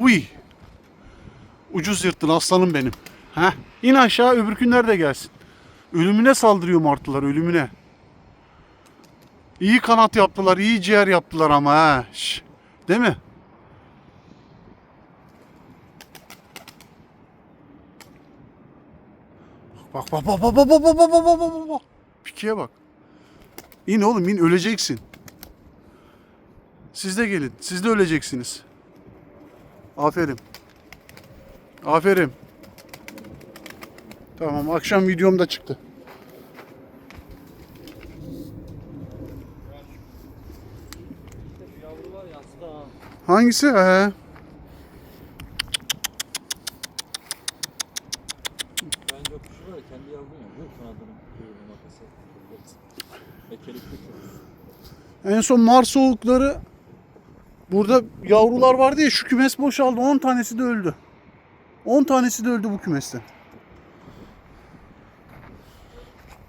Uy. Ucuz yırttın aslanım benim. Heh. İn aşağı öbürkünler de gelsin. Ölümüne saldırıyor martılar ölümüne. İyi kanat yaptılar, iyi ciğer yaptılar ama ha. Şş. Değil mi? Bak bak bak bak bak bak bak bak bak bak bak bak. Pikiye bak. İn oğlum in öleceksin. Siz de gelin. Siz de öleceksiniz. Aferin. Aferin. Tamam akşam videom da çıktı. Hangisi? He. Bence o kuşu var ya kendi yavrun ya. Bu kanadının kuyruğu makası. Ekelikli çok. En son Mars soğukları burada yavrular vardı ya şu kümes boşaldı. 10 tanesi de öldü. 10 tanesi de öldü bu kümeste.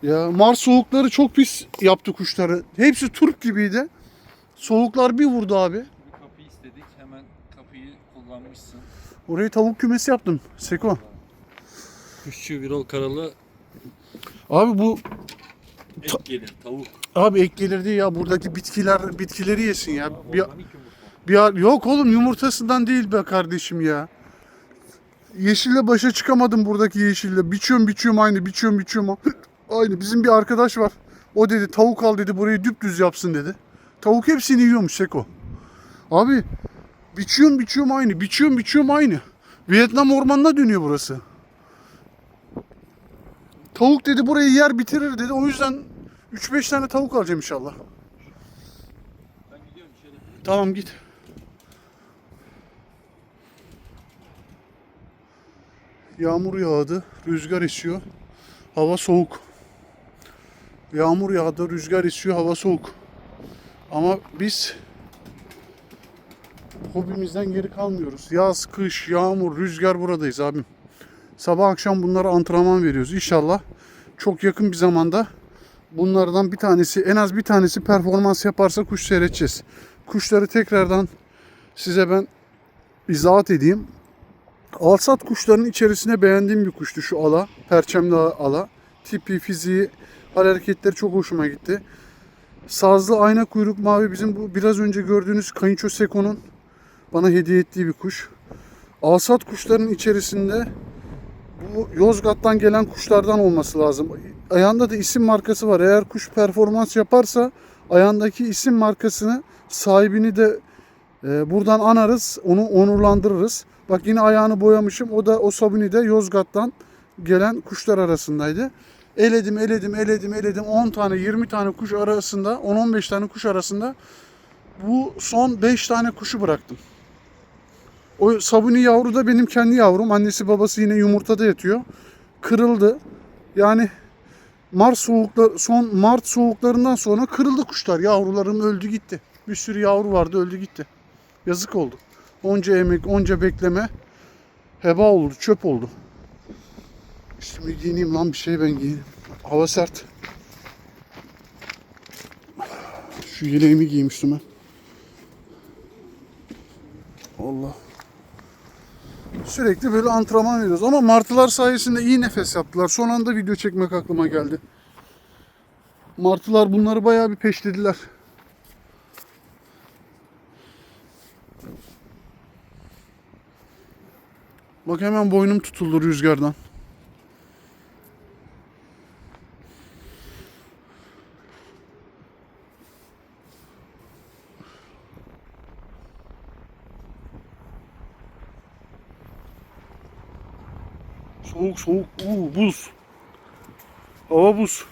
Ya Mars soğukları çok pis yaptı kuşları. Hepsi turp gibiydi. Soğuklar bir vurdu abi. Bir kapıyı istedik. Hemen kapıyı kullanmışsın. Orayı tavuk kümesi yaptım. Seko. Kuşçu Virol Karalı Abi bu et gelir. Tavuk. abi ek gelir değil ya buradaki bitkiler bitkileri yesin ya. Bir, Organik yumurta. Ar- yok oğlum yumurtasından değil be kardeşim ya. Yeşille başa çıkamadım buradaki yeşille. Biçiyorum biçiyorum aynı biçiyorum biçiyorum. Aynı bizim bir arkadaş var. O dedi tavuk al dedi burayı düpdüz yapsın dedi. Tavuk hepsini yiyormuş Seko. Abi biçiyorum biçiyorum aynı biçiyorum biçiyorum aynı. Vietnam ormanına dönüyor burası. Tavuk dedi burayı yer bitirir dedi. O yüzden 3-5 tane tavuk alacağım inşallah. Tamam git. Yağmur yağdı, rüzgar esiyor. Hava soğuk. Yağmur yağdı, rüzgar esiyor, hava soğuk. Ama biz hobimizden geri kalmıyoruz. Yaz, kış, yağmur, rüzgar buradayız abim. Sabah akşam bunlara antrenman veriyoruz. İnşallah çok yakın bir zamanda bunlardan bir tanesi, en az bir tanesi performans yaparsa kuş seyredeceğiz. Kuşları tekrardan size ben izahat edeyim. Alsat kuşların içerisine beğendiğim bir kuştu şu ala. Perçemli ala. Tipi, fiziği, hareketleri çok hoşuma gitti. Sazlı ayna kuyruk mavi bizim bu biraz önce gördüğünüz Kayınço Seko'nun bana hediye ettiği bir kuş. Alsat kuşların içerisinde bu Yozgat'tan gelen kuşlardan olması lazım. Ayağında da isim markası var. Eğer kuş performans yaparsa ayağındaki isim markasını sahibini de e, buradan anarız. Onu onurlandırırız. Bak yine ayağını boyamışım. O da o sabuni de Yozgat'tan gelen kuşlar arasındaydı. Eledim, eledim, eledim, eledim. 10 tane, 20 tane kuş arasında, 10-15 tane kuş arasında bu son 5 tane kuşu bıraktım. O sabuni yavru da benim kendi yavrum. Annesi babası yine yumurtada yatıyor. Kırıldı. Yani Mart soğuklar son Mart soğuklarından sonra kırıldı kuşlar. Yavrularım öldü gitti. Bir sürü yavru vardı öldü gitti. Yazık oldu. Onca emek, onca bekleme heba oldu, çöp oldu. Şimdi giyineyim lan bir şey ben giyineyim. Hava sert. Şu yeleğimi giymiştim ben. Allah. Sürekli böyle antrenman veriyoruz ama martılar sayesinde iyi nefes yaptılar. Son anda video çekmek aklıma geldi. Martılar bunları bayağı bir peşlediler. Bak hemen boynum tutuldu rüzgardan. Soğuk soğuk. Uuu buz. Hava buz.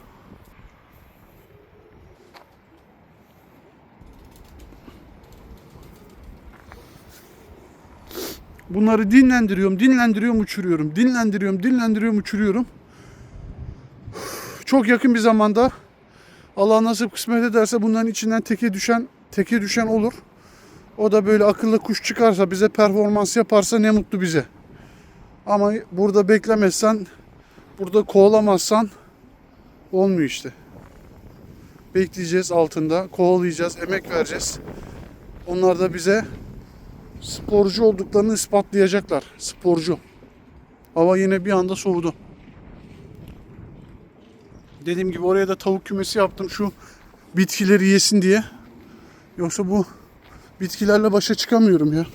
Bunları dinlendiriyorum, dinlendiriyorum, uçuruyorum. Dinlendiriyorum, dinlendiriyorum, uçuruyorum. Çok yakın bir zamanda Allah nasip kısmet ederse bunların içinden teke düşen teke düşen olur. O da böyle akıllı kuş çıkarsa bize performans yaparsa ne mutlu bize. Ama burada beklemezsen, burada kovalamazsan olmuyor işte. Bekleyeceğiz altında, kovalayacağız, emek vereceğiz. Onlar da bize sporcu olduklarını ispatlayacaklar. Sporcu. Hava yine bir anda soğudu. Dediğim gibi oraya da tavuk kümesi yaptım şu bitkileri yesin diye. Yoksa bu bitkilerle başa çıkamıyorum ya.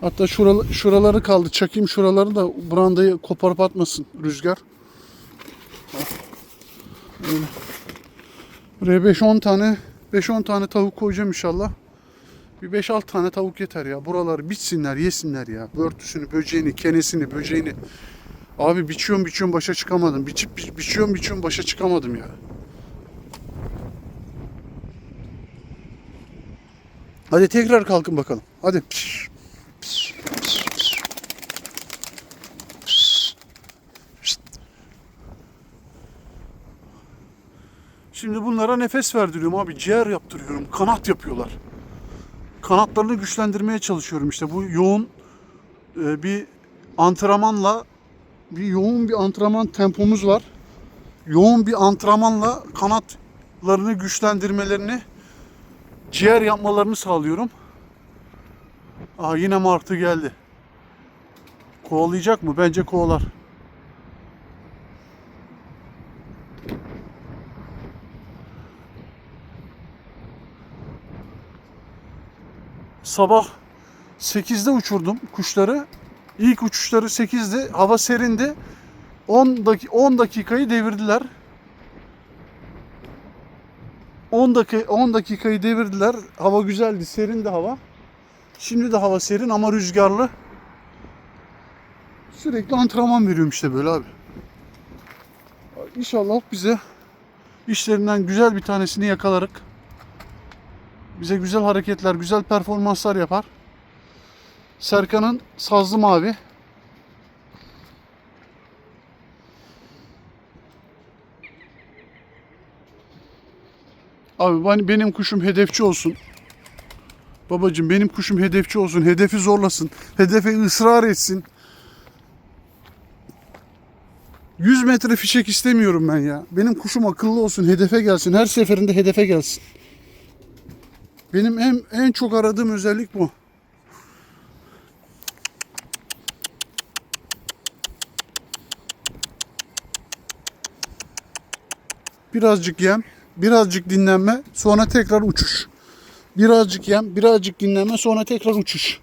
Hatta şuralı, şuraları kaldı. Çakayım şuraları da brandayı koparıp atmasın rüzgar. Öyle. Buraya 5-10 tane 5-10 tane tavuk koyacağım inşallah. Bir 5-6 tane tavuk yeter ya. Buraları biçsinler, yesinler ya. Börtüsünü, böceğini, kenesini, böceğini. Abi biçiyorum biçiyorum başa çıkamadım. Biçip bi- biçiyorum biçiyorum başa çıkamadım ya. Hadi tekrar kalkın bakalım. Hadi. Şimdi bunlara nefes verdiriyorum abi. Ciğer yaptırıyorum. Kanat yapıyorlar. Kanatlarını güçlendirmeye çalışıyorum işte. Bu yoğun e, bir antrenmanla bir yoğun bir antrenman tempomuz var. Yoğun bir antrenmanla kanatlarını güçlendirmelerini ciğer yapmalarını sağlıyorum. Aa yine martı geldi. Kovalayacak mı? Bence kovalar. Sabah 8'de uçurdum kuşları. İlk uçuşları 8'de. Hava serindi. 10 dak 10 dakikayı devirdiler. 10 dakika 10 dakikayı devirdiler. Hava güzeldi, serindi hava. Şimdi de hava serin ama rüzgarlı. Sürekli antrenman veriyorum işte böyle abi. İnşallah bize işlerinden güzel bir tanesini yakalarık. Bize güzel hareketler, güzel performanslar yapar. Serkan'ın sazlı mavi. Abi ben- benim kuşum hedefçi olsun. Babacım benim kuşum hedefçi olsun. Hedefi zorlasın. Hedefe ısrar etsin. 100 metre fişek istemiyorum ben ya. Benim kuşum akıllı olsun. Hedefe gelsin. Her seferinde hedefe gelsin. Benim en, en çok aradığım özellik bu. Birazcık yem, birazcık dinlenme, sonra tekrar uçuş. Birazcık yem, birazcık dinlenme, sonra tekrar uçuş.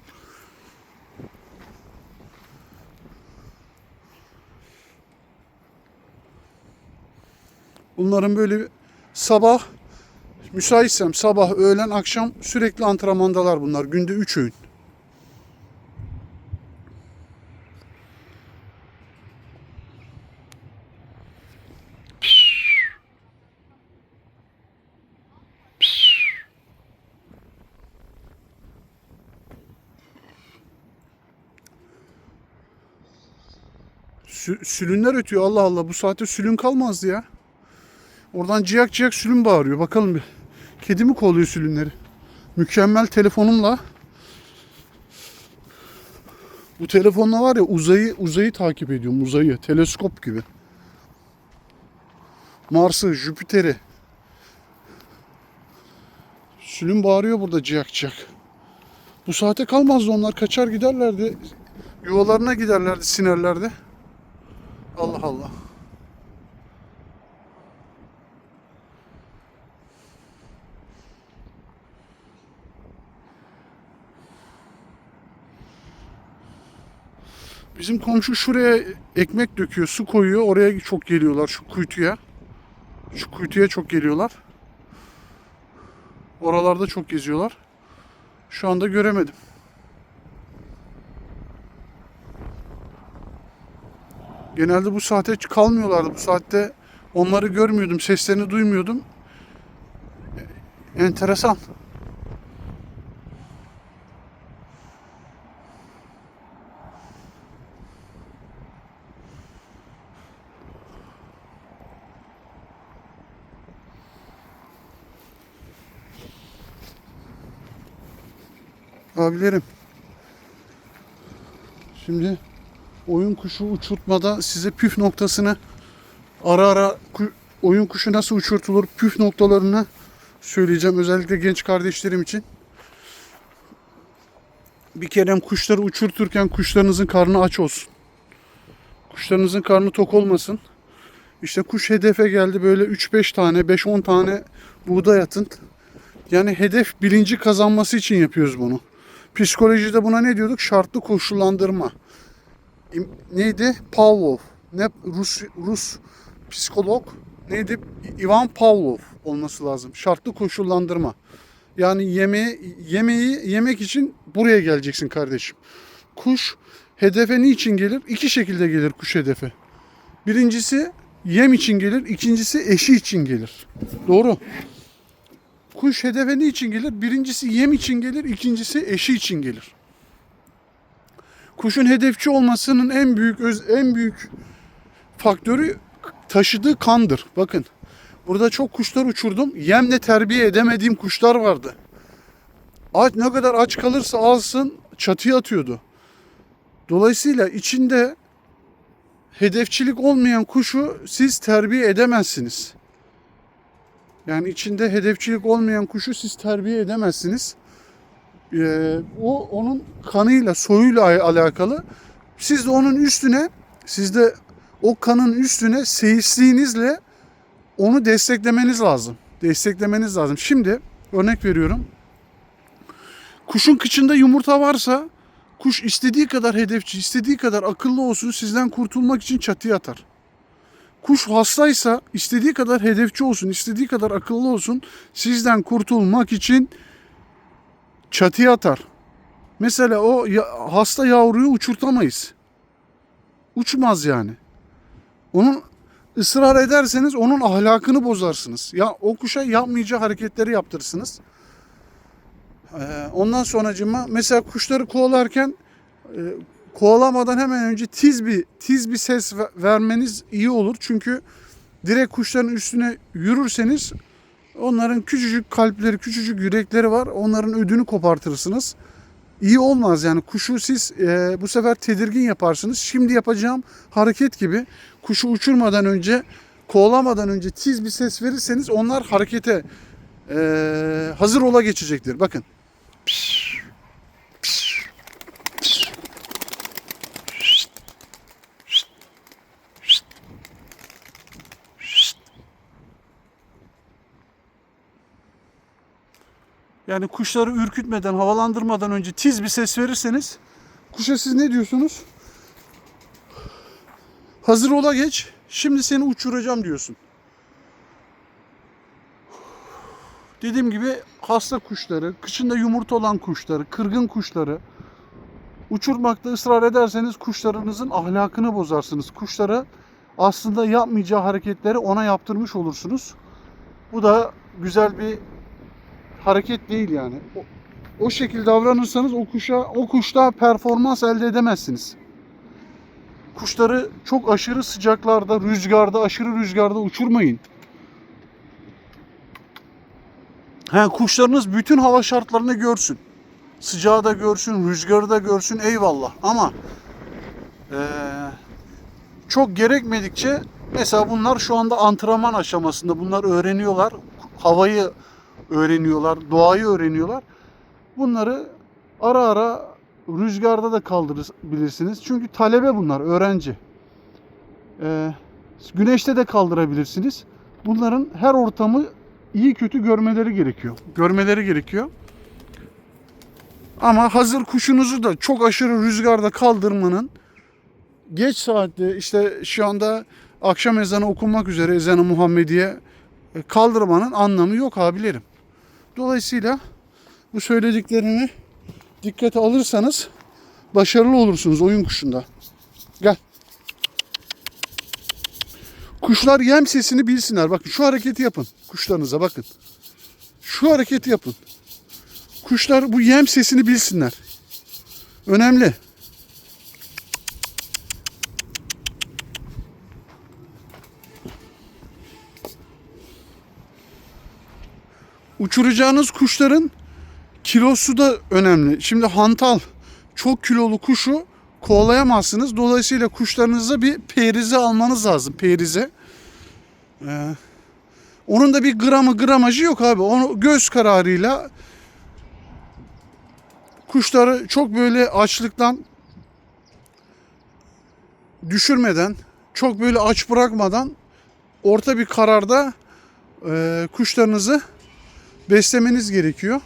Bunların böyle sabah müsaitsem sabah, öğlen, akşam sürekli antrenmandalar bunlar. Günde 3 öğün. Sü- sülünler ötüyor Allah Allah. Bu saatte sülün kalmazdı ya. Oradan ciyak ciyak sülün bağırıyor. Bakalım bir. Kedi mi kovalıyor sülünleri? Mükemmel telefonumla bu telefonla var ya uzayı uzayı takip ediyorum. Uzayı. Teleskop gibi. Mars'ı, Jüpiter'i. Sülün bağırıyor burada ciyak ciyak. Bu saate kalmazdı onlar. Kaçar giderlerdi. Yuvalarına giderlerdi sinerlerde. Allah Allah. Bizim komşu şuraya ekmek döküyor, su koyuyor. Oraya çok geliyorlar şu kuytuya. Şu kuytuya çok geliyorlar. Oralarda çok geziyorlar. Şu anda göremedim. Genelde bu saate kalmıyorlardı. Bu saatte onları görmüyordum, seslerini duymuyordum. Enteresan. Abilerim. Şimdi oyun kuşu uçurtmada size püf noktasını ara ara oyun kuşu nasıl uçurtulur püf noktalarını söyleyeceğim. Özellikle genç kardeşlerim için. Bir kere kuşları uçurturken kuşlarınızın karnı aç olsun. Kuşlarınızın karnı tok olmasın. İşte kuş hedefe geldi böyle 3-5 tane, 5-10 tane buğday atın. Yani hedef bilinci kazanması için yapıyoruz bunu. Psikolojide buna ne diyorduk? Şartlı koşullandırma. Neydi? Pavlov. Ne Rus Rus psikolog neydi? Ivan Pavlov olması lazım. Şartlı koşullandırma. Yani yemeği yemeği yemek için buraya geleceksin kardeşim. Kuş hedefe niçin gelir? İki şekilde gelir kuş hedefe. Birincisi yem için gelir, ikincisi eşi için gelir. Doğru. Kuş hedefe niçin gelir? Birincisi yem için gelir, ikincisi eşi için gelir. Kuşun hedefçi olmasının en büyük öz, en büyük faktörü taşıdığı kandır. Bakın. Burada çok kuşlar uçurdum. Yemle terbiye edemediğim kuşlar vardı. Aç ne kadar aç kalırsa alsın çatıya atıyordu. Dolayısıyla içinde hedefçilik olmayan kuşu siz terbiye edemezsiniz. Yani içinde hedefçilik olmayan kuşu siz terbiye edemezsiniz. Ee, o onun kanıyla, soyuyla al- alakalı. Siz de onun üstüne, siz de o kanın üstüne seyisliğinizle onu desteklemeniz lazım. Desteklemeniz lazım. Şimdi örnek veriyorum. Kuşun kıçında yumurta varsa kuş istediği kadar hedefçi, istediği kadar akıllı olsun sizden kurtulmak için çatıya atar. Kuş hastaysa istediği kadar hedefçi olsun, istediği kadar akıllı olsun sizden kurtulmak için çatıya atar. Mesela o hasta yavruyu uçurtamayız. Uçmaz yani. Onun ısrar ederseniz onun ahlakını bozarsınız. Ya o kuşa yapmayacağı hareketleri yaptırırsınız. Ee, ondan sonracıma mesela kuşları kovalarken e, kovalamadan hemen önce tiz bir tiz bir ses ve- vermeniz iyi olur. Çünkü direkt kuşların üstüne yürürseniz onların küçücük kalpleri, küçücük yürekleri var. Onların ödünü kopartırsınız. İyi olmaz yani kuşu siz e, bu sefer tedirgin yaparsınız. Şimdi yapacağım hareket gibi kuşu uçurmadan önce kovalamadan önce tiz bir ses verirseniz onlar harekete e, hazır ola geçecektir. Bakın. Yani kuşları ürkütmeden, havalandırmadan önce tiz bir ses verirseniz kuşa siz ne diyorsunuz? Hazır ola geç. Şimdi seni uçuracağım diyorsun. Dediğim gibi hasta kuşları, kışında yumurta olan kuşları, kırgın kuşları uçurmakta ısrar ederseniz kuşlarınızın ahlakını bozarsınız. Kuşlara aslında yapmayacağı hareketleri ona yaptırmış olursunuz. Bu da güzel bir hareket değil yani. O, o şekilde davranırsanız o kuşa o kuşta performans elde edemezsiniz. Kuşları çok aşırı sıcaklarda, rüzgarda, aşırı rüzgarda uçurmayın. He, kuşlarınız bütün hava şartlarını görsün. Sıcağı da görsün, rüzgarı da görsün eyvallah. Ama eee, çok gerekmedikçe mesela bunlar şu anda antrenman aşamasında. Bunlar öğreniyorlar. Havayı öğreniyorlar, doğayı öğreniyorlar. Bunları ara ara rüzgarda da kaldırabilirsiniz. Çünkü talebe bunlar, öğrenci. Ee, güneşte de kaldırabilirsiniz. Bunların her ortamı iyi kötü görmeleri gerekiyor. Görmeleri gerekiyor. Ama hazır kuşunuzu da çok aşırı rüzgarda kaldırmanın geç saatte işte şu anda akşam ezanı okunmak üzere ezanı Muhammediye e, kaldırmanın anlamı yok abilerim. Dolayısıyla bu söylediklerimi dikkate alırsanız başarılı olursunuz oyun kuşunda. Gel. Kuşlar yem sesini bilsinler. Bakın şu hareketi yapın kuşlarınıza bakın. Şu hareketi yapın. Kuşlar bu yem sesini bilsinler. Önemli. Uçuracağınız kuşların kilosu da önemli. Şimdi hantal çok kilolu kuşu kovalayamazsınız. Dolayısıyla kuşlarınıza bir perize almanız lazım. Perize. Ee, onun da bir gramı gramajı yok abi. Onu göz kararıyla kuşları çok böyle açlıktan düşürmeden, çok böyle aç bırakmadan orta bir kararda e, kuşlarınızı beslemeniz gerekiyor.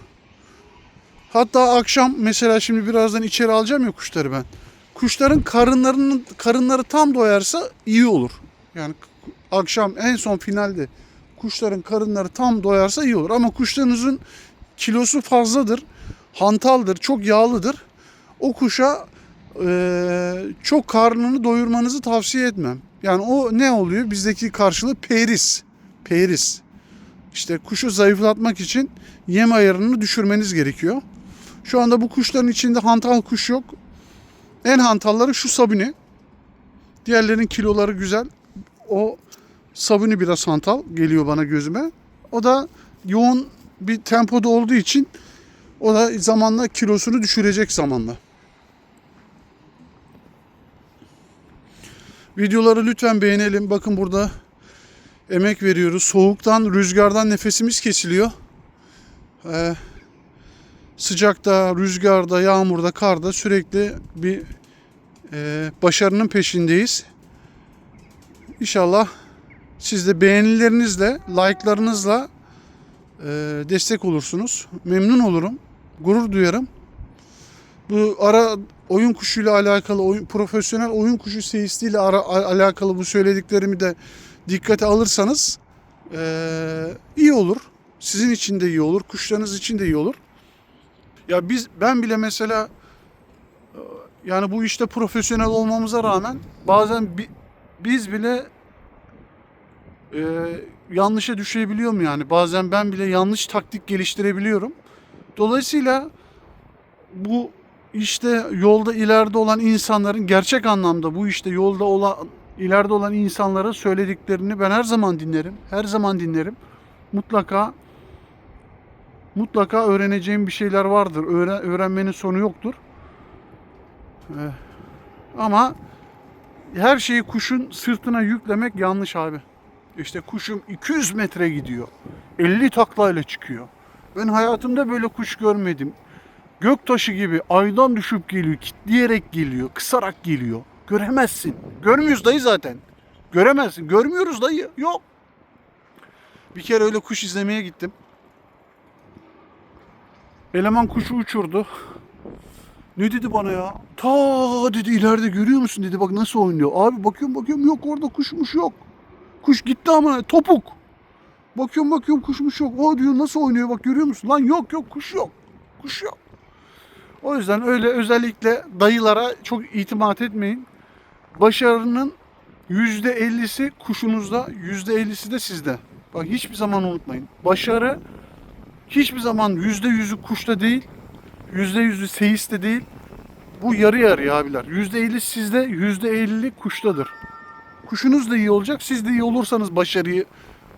Hatta akşam mesela şimdi birazdan içeri alacağım ya kuşları ben. Kuşların karınlarının karınları tam doyarsa iyi olur. Yani akşam en son finalde kuşların karınları tam doyarsa iyi olur. Ama kuşlarınızın kilosu fazladır, hantaldır, çok yağlıdır. O kuşa eee, çok karnını doyurmanızı tavsiye etmem. Yani o ne oluyor? Bizdeki karşılığı peris. Peris. İşte kuşu zayıflatmak için yem ayarını düşürmeniz gerekiyor. Şu anda bu kuşların içinde hantal kuş yok. En hantalları şu sabuni. Diğerlerinin kiloları güzel. O sabuni biraz hantal geliyor bana gözüme. O da yoğun bir tempoda olduğu için o da zamanla kilosunu düşürecek zamanla. Videoları lütfen beğenelim. Bakın burada emek veriyoruz. Soğuktan, rüzgardan nefesimiz kesiliyor. Ee, sıcakta, rüzgarda, yağmurda, karda sürekli bir e, başarının peşindeyiz. İnşallah siz de beğenilerinizle, like'larınızla e, destek olursunuz. Memnun olurum, gurur duyarım. Bu ara oyun kuşuyla alakalı, oyun, profesyonel oyun kuşu seyisiyle ara, alakalı bu söylediklerimi de dikkate alırsanız e, iyi olur. Sizin için de iyi olur, kuşlarınız için de iyi olur. Ya biz ben bile mesela e, yani bu işte profesyonel olmamıza rağmen bazen bi- biz bile e, yanlışa düşebiliyorum yani. Bazen ben bile yanlış taktik geliştirebiliyorum. Dolayısıyla bu işte yolda ileride olan insanların gerçek anlamda bu işte yolda olan ileride olan insanların söylediklerini ben her zaman dinlerim. Her zaman dinlerim. Mutlaka mutlaka öğreneceğim bir şeyler vardır. Öğren, öğrenmenin sonu yoktur. Ee, ama her şeyi kuşun sırtına yüklemek yanlış abi. İşte kuşum 200 metre gidiyor. 50 taklayla çıkıyor. Ben hayatımda böyle kuş görmedim. Göktaşı gibi aydan düşüp geliyor, kitleyerek geliyor, kısarak geliyor. Göremezsin. Görmüyoruz dayı zaten. Göremezsin. Görmüyoruz dayı. Yok. Bir kere öyle kuş izlemeye gittim. Eleman kuşu uçurdu. Ne dedi bana ya? Ta dedi ileride görüyor musun dedi bak nasıl oynuyor. Abi bakıyorum bakıyorum yok orada kuşmuş yok. Kuş gitti ama topuk. Bakıyorum bakıyorum kuşmuş yok. O diyor nasıl oynuyor bak görüyor musun? Lan yok yok kuş yok. Kuş yok. O yüzden öyle özellikle dayılara çok itimat etmeyin. Başarının yüzde ellisi kuşunuzda, yüzde ellisi de sizde. Bak hiçbir zaman unutmayın. Başarı hiçbir zaman yüzde yüzü kuşta değil, yüzde yüzü seyiste değil. Bu yarı yarıya abiler. Yüzde elli sizde, yüzde elli kuştadır. Kuşunuz da iyi olacak. Siz de iyi olursanız başarıyı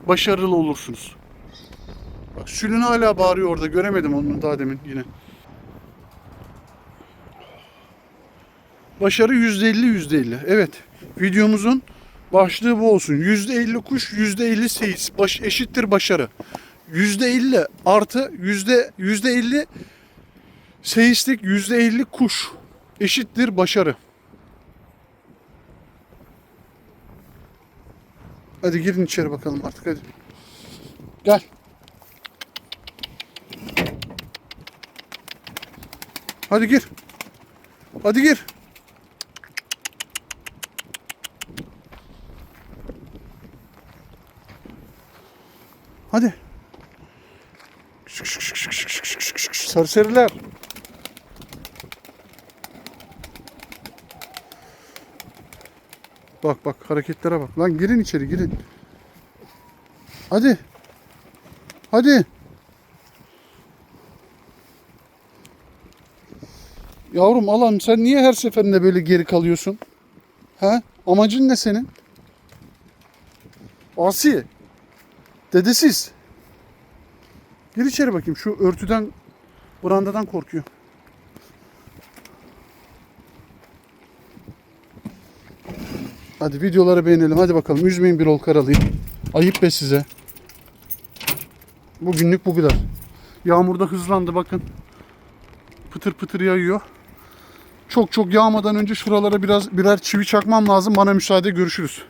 başarılı olursunuz. Bak Sülün hala bağırıyor orada. Göremedim onu daha demin yine. Başarı yüzde elli yüzde elli. Evet. Videomuzun başlığı bu olsun. Yüzde elli kuş, yüzde elli seyis. Baş, eşittir başarı. Yüzde elli artı yüzde yüzde elli seyislik, yüzde elli kuş eşittir başarı. Hadi girin içeri bakalım artık hadi. Gel. Hadi gir. Hadi gir. Hadi. Serseriler. Bak bak hareketlere bak. Lan girin içeri girin. Hadi. Hadi. Yavrum alan sen niye her seferinde böyle geri kalıyorsun? He? Amacın ne senin? Asi. Dedesiz. Gir içeri bakayım. Şu örtüden, brandadan korkuyor. Hadi videoları beğenelim. Hadi bakalım. Üzmeyin bir ol karalıyı. Ayıp be size. Bugünlük bu kadar. Yağmurda hızlandı bakın. Pıtır pıtır yağıyor. Çok çok yağmadan önce şuralara biraz birer çivi çakmam lazım. Bana müsaade görüşürüz.